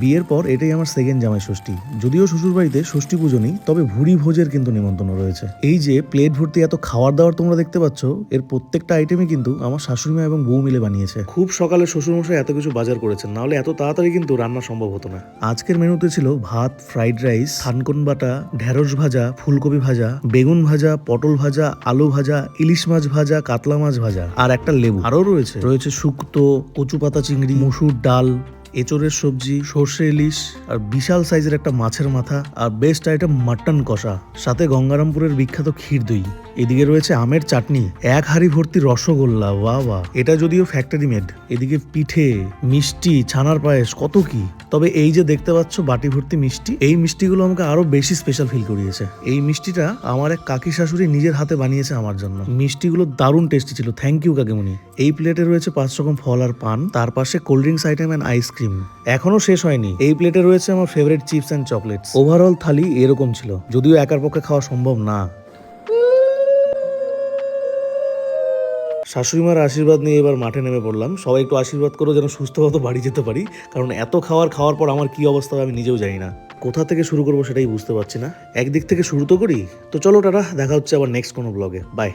বিয়ের পর এটাই আমার সেকেন্ড জামাই ষষ্ঠী। যদিও শ্বশুরবাড়িতে ষষ্ঠী পুজো নেই তবে ভুড়ি ভোজের কিন্তু নিমন্ত্রণ রয়েছে। এই যে প্লেট ভর্তি এত খাওয়ার দাওয়ার তোমরা দেখতে পাচ্ছ এর প্রত্যেকটা আইটেমই কিন্তু আমার শাশুড়ি মা এবং বউ মিলে বানিয়েছে। খুব সকালে শ্বশুরমশাই এত কিছু বাজার করেছেন নাহলে এত তাড়াতাড়ি কিন্তু রান্না সম্ভব হতো না। আজকের মেনুতে ছিল ভাত ফ্রাইড রাইস থানকন বাটা ঢেঁড়স ভাজা ফুলকপি ভাজা বেগুন ভাজা পটল ভাজা আলু ভাজা ইলিশ মাছ ভাজা কাতলা মাছ ভাজা আর একটা লেবু। আরও রয়েছে। রয়েছে শুক্তো কচু পাতা চিংড়ি মসুর ডাল এচোরের সবজি সর্ষে ইলিশ আর বিশাল সাইজের একটা মাছের মাথা আর বেস্ট আইটেম মাটন কষা। সাথে গঙ্গারামপুরের বিখ্যাত ক্ষীর দই। এদিকে রয়েছে আমের চাটনি, এক হাড়ি ভর্তি রসগোল্লা ওয়া এটা যদিও ফ্যাক্টরি মেড এদিকে পিঠে, মিষ্টি, ছানার পায়েস, কত কি। তবে এই যে দেখতে পাচ্ছ বাটি ভর্তি মিষ্টি, এই মিষ্টিগুলো আমাকে আরও বেশি স্পেশাল ফিল করিয়েছে। এই মিষ্টিটা আমার এক কাকি শাশুড়ি নিজের হাতে বানিয়েছে আমার জন্য। মিষ্টিগুলো দারুণ টেস্টি ছিল থ্যাংক ইউ কাকিমণি। এই প্লেটে রয়েছে পাঁচ রকম ফল আর পান, তার পাশে কোল্ড ড্রিঙ্কস আইটেম অ্যান্ড আইসক্রিম এখনও শেষ হয়নি। এই প্লেটে রয়েছে আমার favourite chips and chocolates overall thali এরকম ছিল, যদিও একার পক্ষে খাওয়া সম্ভব না। শাশুড়িমার আশীর্বাদ নিয়ে এবার মাঠে নেমে পড়লাম। সবাই একটু আশীর্বাদ করো যেন সুস্থভাবে বাড়ি যেতে পারি। কারণ এত খাওয়ার খাওয়ার পর আমার কি অবস্থা আমি নিজেও জানি না। কোথা থেকে শুরু করব সেটাই বুঝতে পারছি না। একদিক থেকে শুরু তো করি। তো চলো টাটা, দেখা হচ্ছে আবার নেক্সট কোনো ব্লগে বাই